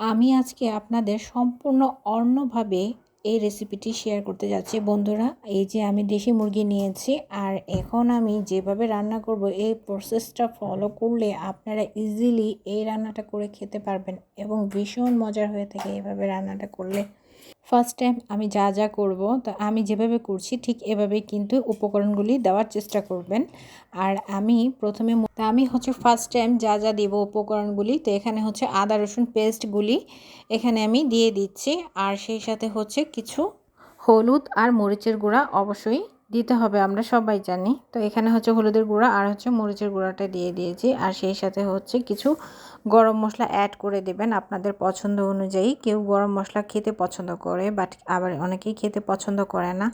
আমি আজকে আপনাদের সম্পূর্ণ অন্যভাবে এই রেসিপিটি শেয়ার করতে যাচ্ছি। বন্ধুরা, এই যে আমি দেশি মুরগি নিয়েছি, আর এখন আমি যেভাবে রান্না করব, এই প্রসেসটা ফলো করলে আপনারা ইজিলি এই রান্নাটা করে খেতে পারবেন এবং ভীষণ মজার হয়ে থাকে এইভাবে রান্নাটা করলে। ফার্স্ট টাইম আমি যা যা করব, তো আমি যেভাবে করছি, ঠিক এভাবে কিন্তু উপকরণগুলি দেওয়ার চেষ্টা করবেন। আর আমি প্রথমে আমি হচ্ছে ফার্স্ট টাইম যা যা দেব উপকরণগুলি, তো এখানে হচ্ছে আদা, রসুন পেস্টগুলি এখানে আমি দিয়ে দিচ্ছি। আর সেই সাথে হচ্ছে কিছু হলুদ আর মরিচের গুঁড়া অবশ্যই দিতে হবে, আমরা সবাই জানি। তো এখানে হচ্ছে হলুদের গুঁড়া আর হচ্ছে মরিচের গুঁড়াটা দিয়ে দিয়েছি। আর সেই সাথে হচ্ছে কিছু গরম মশলা অ্যাড করে দেবেন আপনাদের পছন্দ অনুযায়ী। কেউ গরম মশলা খেতে পছন্দ করে বাট আবার অনেকেই খেতে পছন্দ করে না।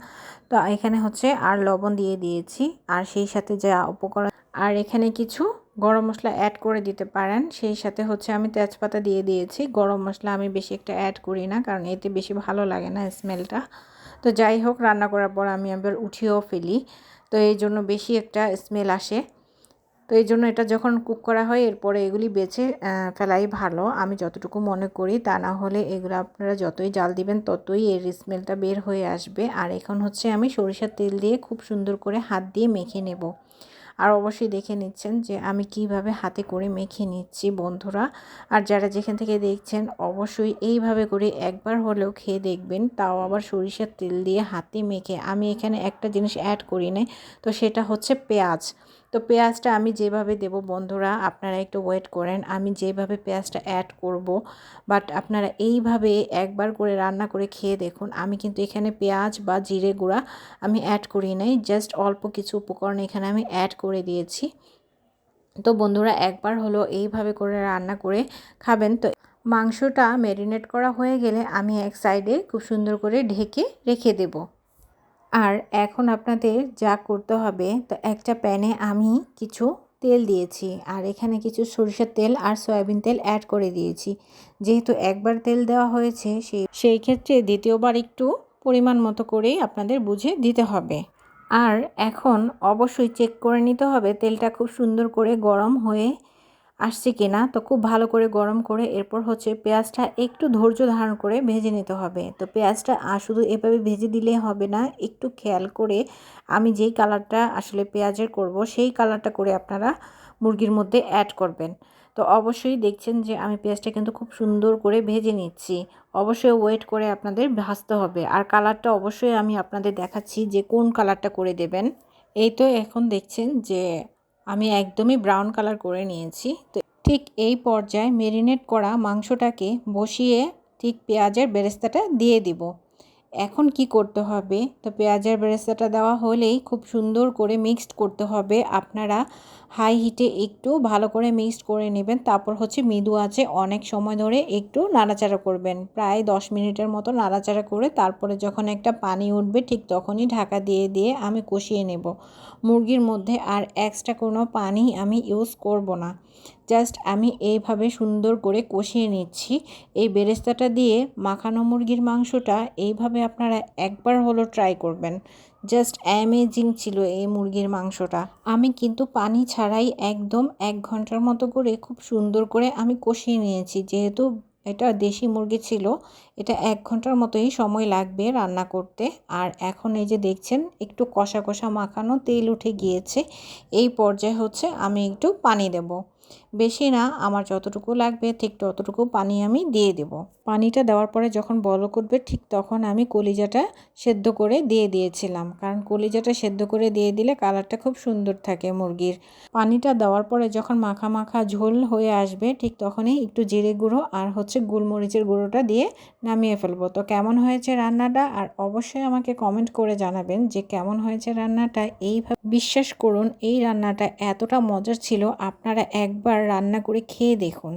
তো এখানে হচ্ছে আর লবণ দিয়ে দিয়েছি। আর সেই সাথে যা উপকরণ, আর এখানে কিছু গরম মশলা অ্যাড করে দিতে পারেন। সেই সাথে হচ্ছে আমি তেজপাতা দিয়ে দিয়েছি। গরম মশলা আমি বেশি একটা অ্যাড করি না, কারণ এতে বেশি ভালো লাগে না স্মেলটা তো যাই হোক, রান্না করার পর আমি আবার উঠিয়েও ফেলি। তো এই জন্য বেশি একটা স্মেল আসে। তো এই জন্য এটা যখন কুক করা হয়, এরপরে এগুলি বেছে ফেলাই ভালো। আমি যতটুকু মনে করি তা না হলে এগুলো আপনারা যতই জাল দিবেন, ততই এর স্মেলটা বের হয়ে আসবে। আর এখন হচ্ছে আমি সরিষার তেল দিয়ে খুব সুন্দর করে হাত দিয়ে মেখে নেব। আর অবশ্যই দেখে নিচ্ছেন যে আমি কীভাবে হাতে করে মেখে নিচ্ছি বন্ধুরা। আর যারা যেখান থেকে দেখছেন, অবশ্যই এইভাবে করে একবার হলেও খেয়ে দেখবেন। তাও আবার সরিষার তেল দিয়ে হাতে মেখে। আমি এখানে একটা জিনিস অ্যাড করি নেই, তো সেটা হচ্ছে পেঁয়াজ। তো পেঁয়াজটা আমি যেভাবে দেব, বন্ধুরা, আপনারা একটু ওয়েট করেন। আমি যেভাবে পেঁয়াজটা অ্যাড করব বাট আপনারা এইভাবে একবার করে রান্না করে খেয়ে দেখুন। আমি কিন্তু এখানে পেঁয়াজ বা জিরে গুঁড়া আমি অ্যাড করি নাই জাস্ট অল্প কিছু উপকরণ এখানে আমি অ্যাড করে দিয়েছি। তো বন্ধুরা, একবার হলো এইভাবে করে রান্না করে খাবেন। তো মাংসটা ম্যারিনেট করা হয়ে গেলে আমি এক সাইডে খুব সুন্দর করে ঢেকে রেখে দেবো। আর এখন আপনাদের যা করতে হবে, তো একটা প্যানে আমি কিছু তেল দিয়েছি। আর এখানে কিছু সরিষার তেল আর সয়াবিন তেল অ্যাড করে দিয়েছি। যেহেতু একবার তেল দেওয়া হয়েছে সেই সেই ক্ষেত্রে দ্বিতীয়বার একটু পরিমাণ মতো করেই আপনাদের বুঝে দিতে হবে। আর এখন অবশ্যই চেক করে নিতে হবে, তেলটা খুব সুন্দর করে গরম হয়ে আসছে কিনা, তো খুব ভালো করে গরম করে এরপর হচ্ছে পেঁয়াজটা একটু ধৈর্য ধারণ করে ভেজে নিতে হবে। তো পেঁয়াজটা শুধু এভাবে ভেজে দিলে হবে না, একটু খেয়াল করে আমি যেই কালারটা আসলে পেঁয়াজের করব, সেই কালারটা করে আপনারা মুরগির মধ্যে অ্যাড করবেন। তো অবশ্যই দেখছেন যে আমি পেঁয়াজটা কিন্তু খুব সুন্দর করে ভেজে নিচ্ছি। অবশ্যই ওয়েট করে আপনাদের ভাজতে হবে। আর কালারটা অবশ্যই আমি আপনাদের দেখাচ্ছি যে কোন কালারটা করে দেবেন। এই তো এখন দেখছেন যে আমি একদমই ব্রাউন কালার করে নিয়েছি। তো ঠিক এই পর্যায়ে মেরিনেট করা মাংসটাকে বসিয়ে ঠিক পেঁয়াজের বেরেস্তাটা দিয়ে দিব। এখন কি করতে হবে? তো পেঁয়াজের বেরেস্তাটা দেওয়া হলেই খুব সুন্দর করে মিক্সড করতে হবে। আপনারা হাই হিটে একটু ভালো করে মিক্সড করে নেবেন। তারপর হচ্ছে মৃদু আছে অনেক সময় ধরে একটু নাড়াচাড়া করবেন। প্রায় দশ মিনিটের মতো নাড়াচাড়া করে তারপরে যখন একটা পানি উঠবে ঠিক তখনই ঢাকা দিয়ে দিয়ে আমি কষিয়ে নেব। মুরগির মধ্যে আর এক্সট্রা কোনো পানি আমি ইউজ করব না। জাস্ট আমি এইভাবে সুন্দর করে কষিয়ে নিচ্ছি। এই বেরেস্তাটা দিয়ে মাখানো মুরগির মাংসটা এইভাবে আপনারা একবার হলো ট্রাই করবেন। জাস্ট অ্যামেজিং ছিল এই মুরগির মাংসটা। আমি কিন্তু পানি ছাড়াই একদম এক ঘণ্টার মতো করে খুব সুন্দর করে আমি কষিয়ে নিয়েছি। যেহেতু এটা দেশি মুরগি ছিল, এটা এক ঘণ্টার মতোই সময় লাগবে রান্না করতে। আর এখন এই যে দেখছেন, একটু কষা কষা মাখানো তেল উঠে গিয়েছে। এই পর্যায়ে হচ্ছে আমি একটু পানি দেব। বেশি না, আমার যতটুকু লাগবে ঠিক ততটুকু পানি আমি দিয়ে দেব। পানিটা দেওয়ার পরে যখন বল করবে ঠিক তখন আমি কলিজাটা সেদ্ধ করে দিয়ে দিয়েছিলাম। কারণ কলিজাটা সেদ্ধ করে দিয়ে দিলে কালারটা খুব সুন্দর থাকে মুরগির। পানিটা দেওয়ার পরে যখন মাখা মাখা ঝোল হয়ে আসবে, ঠিক তখনই একটু জিরে গুঁড়ো আর হচ্ছে গোলমরিচের গুঁড়োটা দিয়ে নামিয়ে ফেলব। তো কেমন হয়েছে রান্নাটা? আর অবশ্যই আমাকে কমেন্ট করে জানাবেন যে কেমন হয়েছে রান্নাটা। এইভাবে বিশ্বাস করুন, এই রান্নাটা এতটা মজার ছিল। আপনারা একবার রান্না করে খেয়ে দেখুন।